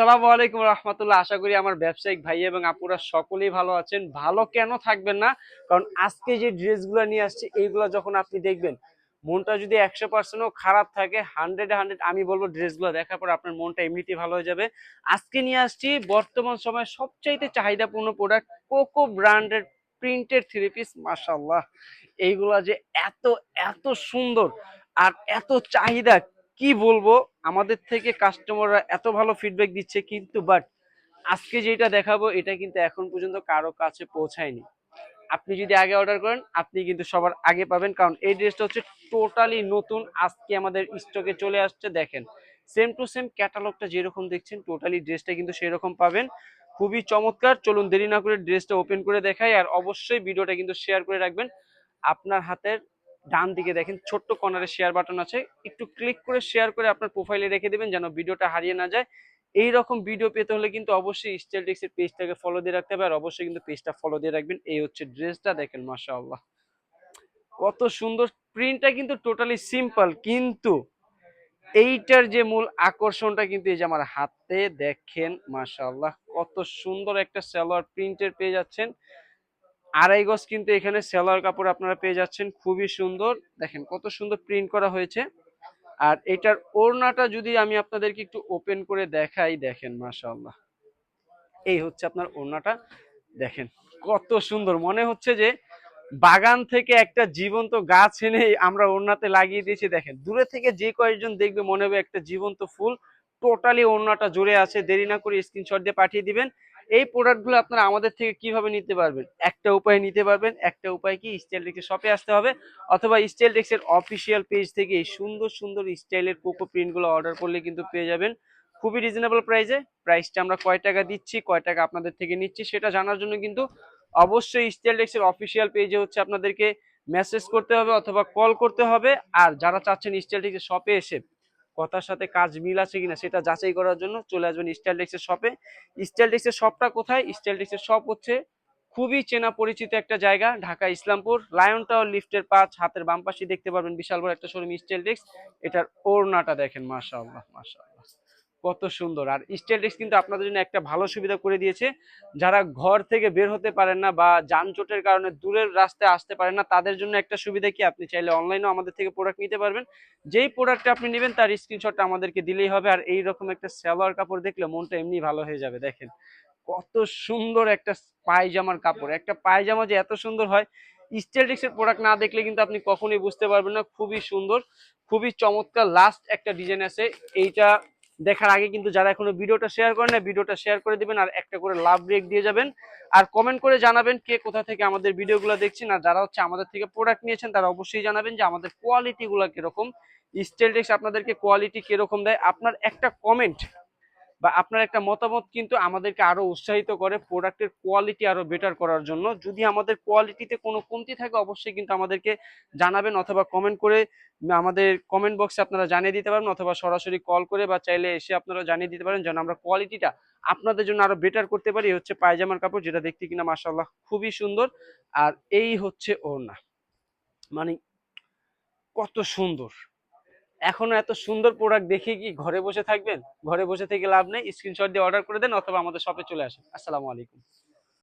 আসসালামু আলাইকুম রহমতুল্লাহ। আশা করি আমার ব্যবসায়িক ভাই এবং আপুরা সকলেই ভালো আছেন। ভালো কেন থাকবেন না? কারণ আজকে যে ড্রেসগুলো নিয়ে আসছে, এইগুলো যখন আপনি দেখবেন, মনটা যদি একশো পার্সেন্টও খারাপ থাকে হান্ড্রেড হান্ড্রেড আমি বলব ড্রেসগুলো দেখার পর আপনার মনটা এমনিতেই ভালো হয়ে যাবে। আজকে নিয়ে আসছি বর্তমান সময়ে সবচাইতে চাহিদাপূর্ণ প্রোডাক্ট কোকো ব্র্যান্ডের প্রিন্টেড থ্রি পিস মাসাল্লাহ এইগুলা যে এত এত সুন্দর আর এত চাহিদা কি বলব? আমাদের থেকে কাস্টমাররা এত ভালো ফিডব্যাক দিচ্ছে কিন্তু বাট আজকে যেটা দেখাবো, এটা কিন্তু এখন পর্যন্ত কারও কাছে পৌঁছায়নি। আপনি যদি আগে অর্ডার করেন, আপনি কিন্তু সবার আগে পাবেন, কারণ এই ড্রেসটা হচ্ছে টোটালি নতুন, আজকে আমাদের স্টকে চলে আসছে, দেখেন। সেম টু সেম ক্যাটালগটা যেরকম দেখছেন টোটালি ড্রেসটা কিন্তু সেরকম পাবেন। খুবই চমৎকার, চলুন দেরি না করে ড্রেসটা ওপেন করে দেখাই, আর অবশ্যই ভিডিওটা কিন্তু শেয়ার করে রাখবেন। আপনার হাতের ডান দিকে দেখেন, ছোট্ট কর্নারে শেয়ার বাটন আছে। একটু ক্লিক করে শেয়ার করে আপনার প্রোফাইলে রেখে দেবেন যেন ভিডিওটা হারিয়ে না যায়। এই রকম ভিডিও পেতে হলে কিন্তু অবশ্যই স্টাইল পেজটাকে ফলো দিয়ে রাখতে হবে আর অবশ্যই কিন্তু পেজটা ফলো দিয়ে রাখবেন। এই হচ্ছে ড্রেসটা দেখেন, মাশাআল্লাহ। কত সুন্দর প্রিন্টটা কিন্তু টোটালি সিম্পল কিন্তু এইটার যে মূল আকর্ষণটা কিন্তু এই যে আমার হাতে দেখেন, মাশাআল্লাহ, কত সুন্দর একটা সালোয়ার প্রিন্টের পেয়ে যাচ্ছেন। আড়াই গজ কিন্তু এখানে সেলার কাপড় আপনারা পেয়ে যাচ্ছেন। খুবই সুন্দর। দেখেন কত সুন্দর প্রিন্ট করা হয়েছে। আর এটার ওড়নাটা যদি আমি আপনাদেরকে একটু ওপেন করে দেখাই, দেখেন মাশাআল্লাহ। এই হচ্ছে আপনার ওড়নাটা। দেখেন কত সুন্দর। মনে হচ্ছে যে বাগান থেকে একটা জীবন্ত গাছ এনে আমরা ওড়নাতে লাগিয়ে দিয়েছি। দেখেন দূরে থেকে যে কয়েকজন দেখবে মনে হবে একটা জীবন্ত ফুল। টোটালি ওড়নাটা জুড়ে আছে। দেরি না করে স্ক্রিনশট দিয়ে পাঠিয়ে দিবেন। এই প্রোডাক্টগুলো আপনারা আমাদের থেকে কীভাবে নিতে পারবেন? একটা উপায় নিতে পারবেন, একটা উপায় কি? স্টাইল টেক্সের শপে আসতে হবে অথবা স্টাইল টেক্সের অফিসিয়াল পেজ থেকে এই সুন্দর সুন্দর স্টাইলের কোকো প্রিন্টগুলো অর্ডার করলে কিন্তু পেয়ে যাবেন। খুবই রিজনেবল প্রাইসে প্রাইসটা আমরা কয় টাকা দিচ্ছি, কয় টাকা আপনাদের থেকে নিচ্ছি সেটা জানার জন্য কিন্তু অবশ্যই স্টাইল টেক্সের অফিসিয়াল পেজে হচ্ছে আপনাদেরকে মেসেজ করতে হবে অথবা কল করতে হবে। আর যারা চাচ্ছেন স্টাইল টেক্সের শপে এসে কথার সাথে কাজ মিল আছে কিনা সেটা যাচাই করার জন্য চলে আসবেন স্টাইল ডেক্সের শপে স্টাইল টেক্সের শপটা কোথায়? স্টাইল ডেক্সের শপ হচ্ছে খুবই চেনা পরিচিত একটা জায়গা, ঢাকা, ইসলামপুর। লায়ন টাওয়ার লিফটের পাঁচ হাতের বাম পাশে দেখতে পারবেন বিশাল বড় একটা শোরুম স্টাইল ডেক্স এটার ওড়নাটা দেখেন, মাশাআল্লাহ মাশাআল্লাহ। কত সুন্দর। আর স্টাইল টেক্স কিন্তু আপনাদের জন্য একটা ভালো সুবিধা করে দিয়েছে। যারা ঘর থেকে বের হতে পারেন না বা যানজটের কারণে দূরের রাস্তায় আসতে পারেন না, তাদের জন্য একটা সুবিধা কি? আপনি চাইলে অনলাইনেও আমাদের থেকে প্রোডাক্ট নিতে পারবেন। যেই প্রোডাক্টটা আপনি নেবেন, তার স্ক্রিনশটটা আমাদেরকে দিলেই হবে। আর এই রকম একটা সালোয়ার কাপড় দেখলে মনটা এমনি ভালো হয়ে যাবে, দেখেন। কত সুন্দর একটা পায়জামার কাপড়। একটা পায়জামা যে এত সুন্দর হয় স্টেলটিক্সের প্রোডাক্ট না দেখলে কিন্তু আপনি কখনোই বুঝতে পারবেন না। খুবই সুন্দর, খুবই চমৎকার। লাস্ট একটা ডিজাইন আছে, এইটা দেখার আগে কিন্তু যারা এখনও ভিডিওটা শেয়ার করেন না ভিডিওটা শেয়ার করে দিবেন আর একটা করে লাভ ব্রেক দিয়ে যাবেন। আর কমেন্ট করে জানাবেন কে কোথা থেকে আমাদের ভিডিওগুলো দেখছেন আর যারা হচ্ছে আমাদের থেকে প্রোডাক্ট নিয়েছেন, তারা অবশ্যই জানাবেন যে আমাদের কোয়ালিটিগুলো কীরকম। স্টেলটেক্স আপনাদেরকে কোয়ালিটি কীরকম দেয়। আপনার একটা কমেন্ট বা আপনার একটা মতামত কিন্তু আমাদেরকে আরও উৎসাহিত করে প্রোডাক্টের কোয়ালিটি আরও বেটার করার জন্য। যদি আমাদের কোয়ালিটিতে কোনো কমতি থাকে, অবশ্যই কিন্তু আমাদেরকে জানাবেন অথবা কমেন্ট করে আমাদের কমেন্ট বক্সে আপনারা জানিয়ে দিতে পারেন অথবা সরাসরি কল করে বা চাইলে এসে আপনারা জানিয়ে দিতে পারেন যেন আমরা কোয়ালিটিটা আপনাদের জন্য আরও বেটার করতে পারি। হচ্ছে পায়জামার কাপড়, যেটা দেখতে কিনা মাসাল্লাহ খুবই সুন্দর। আর এই হচ্ছে ওড়না। মানে কত সুন্দর। এখনও এত সুন্দর প্রোডাক্ট দেখে কি ঘরে বসে থাকবেন? ঘরে বসে থেকে লাভ নেই। স্ক্রিনশট দিয়ে অর্ডার করে দেন অথবা আমাদের শপে চলে আসেন। আসসালামু আলাইকুম।